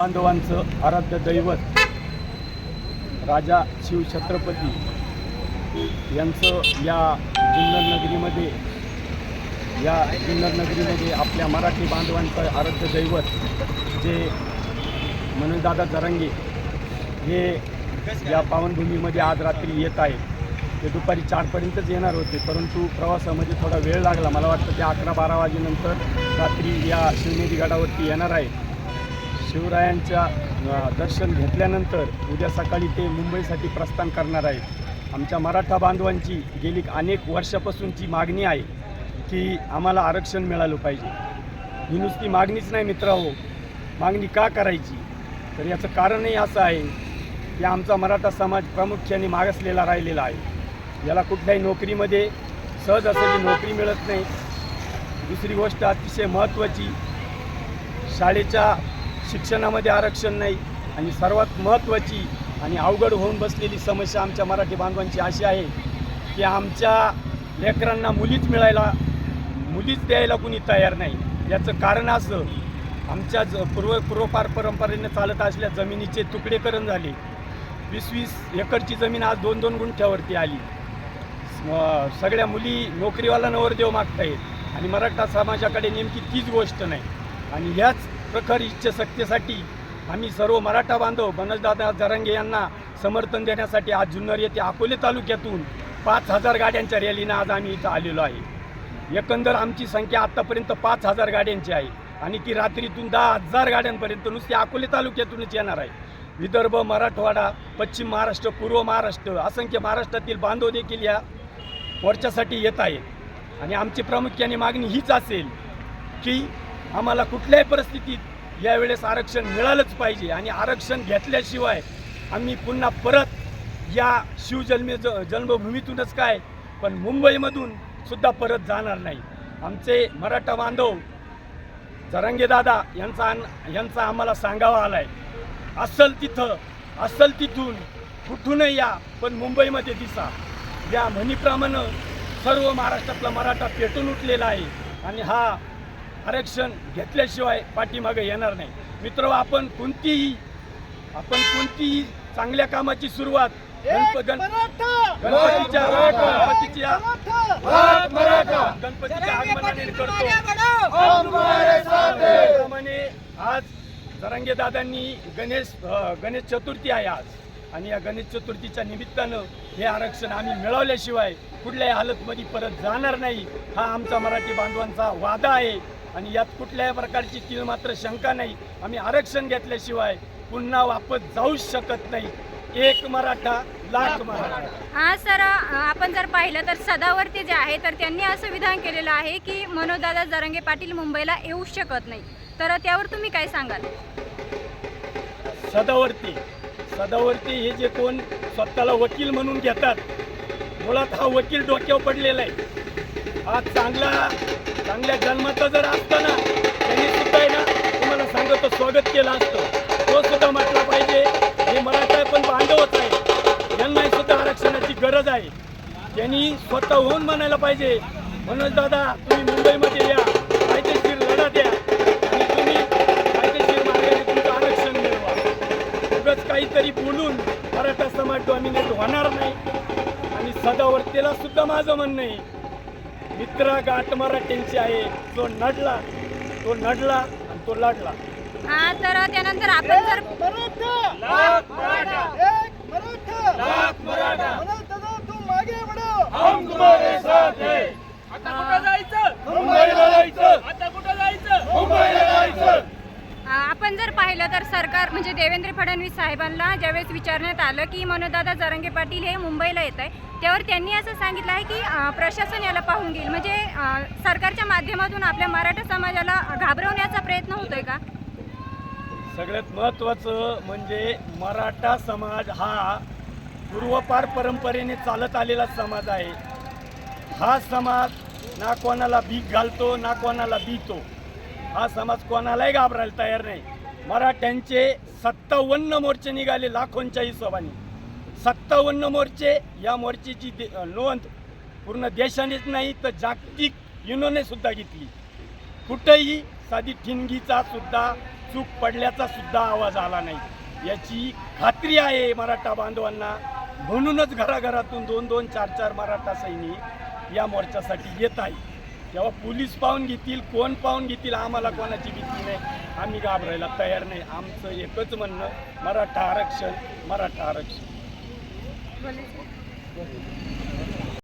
बांधवांचं आराध्य दैवत राजा शिवछत्रपती यांचं या जुन्नर नगरीमध्ये या जुन्नर नगरीमध्ये आपल्या मराठी बांधवांचं आराध्य दैवत जे मनोजदादा जरांगे हे या पावनभूमीमध्ये आज रात्री येत आहे ते दुपारी चारपर्यंतच येणार होते परंतु प्रवासामध्ये थोडा वेळ लागला. मला वाटतं ते अकरा बारा वाजेनंतर रात्री या शिवनेरी गडावरती येणार आहे शिवरायांच्या दर्शन घेतल्यानंतर उद्या सकाळी ते मुंबईसाठी प्रस्थान करणार आहेत. आमच्या मराठा बांधवांची गेली अनेक वर्षापासूनची मागणी आहे की आम्हाला आरक्षण मिळालं पाहिजे. ही नुसती मागणीच नाही मित्र हो. मागणी का करायची? तर याचं कारणही असं आहे की आमचा मराठा समाज प्रामुख्याने मागासलेला राहिलेला आहे. याला कुठल्याही नोकरीमध्ये सहज असलेली नोकरी मिळत नाही. दुसरी गोष्ट अतिशय महत्त्वाची शाळेच्या शिक्षणामध्ये आरक्षण नाही आणि सर्वात महत्त्वाची आणि अवघड होऊन बसलेली समस्या आमच्या मराठी बांधवांची अशी आहे की आमच्या लेकरांना मुलीच मिळायला मुलीच द्यायला कुणी तयार नाही. याचं कारण असं आमच्या ज पूर्व पूर्वपार परंपरेने चालत असल्या जमिनीचे तुकडेकरण झाले. वीस वीस एकरची जमीन आज दोन दोन गुंठ्यावरती आली. सगळ्या मुली नोकरीवाला नवरदेव मागतायत आणि मराठा समाजाकडे नेमकी तीच गोष्ट नाही. आणि ह्याच प्रखर इच्छाशक्तीसाठी आम्ही सर्व मराठा बांधव बनसदादा जरांगे यांना समर्थन देण्यासाठी आज जुन्नर येथे अकोले तालुक्यातून पाच हजार गाड्यांच्या रॅलीनं आज आम्ही इथं आलेलो आहे. एकंदर आमची संख्या आत्तापर्यंत पाच हजार गाड्यांची आहे आणि ती रात्रीतून दहा हजार गाड्यांपर्यंत नुसती अकोले तालुक्यातूनच येणार आहे. विदर्भ मराठवाडा पश्चिम महाराष्ट्र पूर्व महाराष्ट्र असंख्य महाराष्ट्रातील बांधव देखील या मोर्चासाठी येत आहेत. आणि आमची प्रामुख्याने मागणी हीच असेल की आम्हाला कुठल्याही परिस्थितीत यावेळेस आरक्षण मिळालंच पाहिजे आणि आरक्षण घेतल्याशिवाय आम्ही पुन्हा परत या शिवजन्मी ज जन्मभूमीतूनच काय पण मुंबईमधून सुद्धा परत जाणार नाही. आमचे मराठा बांधव जरंगेदादा यांचा यांचा आम्हाला सांगावा आला आहे असल तिथं असल तिथून कुठूनही या पण मुंबईमध्ये दिसा. या म्हणीप्रमाणे सर्व महाराष्ट्रातला मराठा पेटून उठलेला आहे. आणि हा आरक्षण घेतल्याशिवाय पाठीमागे येणार नाही. मित्र आपण कोणतीही आपण कोणतीही चांगल्या कामाची सुरुवात गणप गण गणपतीच्या गणपतीच्या गणपतीच्या आगमनाने करतो. आज जरांगे दादांनी गणेश गणेश चतुर्थी आहे आज. आणि या गणेश चतुर्थीच्या निमित्तानं हे आरक्षण आम्ही मिळवल्याशिवाय कुठल्याही हालतमध्ये परत जाणार नाही. हा आमचा मराठी बांधवांचा वादा आहे. आणि यात कुठल्याही प्रकारची तीळ मात्र शंका नाही. आम्ही आरक्षण घेतल्याशिवाय पुन्हा वापस जाऊच शकत नाही. एक मराठा लाख मराठा. हा सर आपण जर पाहिलं तर सदावरती जे आहे तर त्यांनी असं विधान केलेलं आहे की मनोजदादा जरंगे पाटील मुंबईला येऊ शकत नाही. तर त्यावर तुम्ही काय सांगाल? सदावर्ती. सदावर्ती हे जे कोण स्वतःला वकील म्हणून घेतात मुळात हा वकील डोक्यावर पडलेला आहे. हा चांगला चांगल्या जन्माचा जर असतं ना त्यांनी सुद्धा आहे ना तुम्हाला सांगतो स्वागत केलं असतं. तो सुद्धा म्हटला पाहिजे. हे मराठा पण बांधवच आहे. यांनाही सुद्धा आरक्षणाची गरज आहे. त्यांनी स्वतःहून म्हणायला पाहिजे म्हणून दादा तुम्ही मुंबईमध्ये या. कायदेशीर लढा द्या. आणि तुम्ही कायदेशीर मार्गाने तुमचं आरक्षण मिळवा. उगाच काहीतरी बोलून मराठा समाज डॉमिनेट होणार नाही. आणि सदावर्तेला सुद्धा माझं म्हणणं आहे मित्रा गाठ मराठ्यांची आहे. जो नडला तो नडला आणि तो लढला. हा तर त्यानंतर आपण जर लाख मराठा लाख मराठा हम तुम्हारे साथ है आता कुठं जायचं मुंबईला जायचं आता कुठं जायचं मुंबईला जायचं अ, आपण जर पाहिलं तर सरकार म्हणजे देवेंद्र फडणवीस साहेबांना ज्यावेळेस विचारण्यात आलं की मनोदादा जरंगे पाटील हे मुंबईला येत आहे त्यावर त्यांनी असं सांगितलं आहे की प्रशासन याला पाहून घेईल. म्हणजे सरकारच्या माध्यमातून आपल्या मराठा समाजाला घाबरवण्याचा प्रयत्न होतोय का? सगळ्यात महत्त्वाचं म्हणजे मराठा समाज हा पूर्वपार परंपरेने चालत आलेला समाज आहे. हा समाज ना कोणाला भीक घालतो ना कोणाला भीतो. हा समाज कोणालाही घाबरायला तयार नाही. मराठ्यांचे सत्तावन्न मोर्चे निघाले लाखोंच्या हिशोबाने. सत्तावन्न मोर्चे या मोर्चेची दे नोंद पूर्ण देशानेच नाही तर जागतिक युनोने सुद्धा घेतली. कुठेही साधी ठिणगीचा सुद्धा चूक पडल्याचा सुद्धा आवाज आला नाही. याची खात्री आहे मराठा बांधवांना. म्हणूनच घराघरातून दोन दोन चार चार मराठा सैनिक या मोर्चासाठी येत आहे तेव्हा पोलीस पाहून घेतील कोण पाहून घेतील आम्हाला कोणाची भीती नाही. आम्ही घाबरायला तयार नाही. आमचं एकच म्हणणं मराठा आरक्षण मराठा आरक्षण.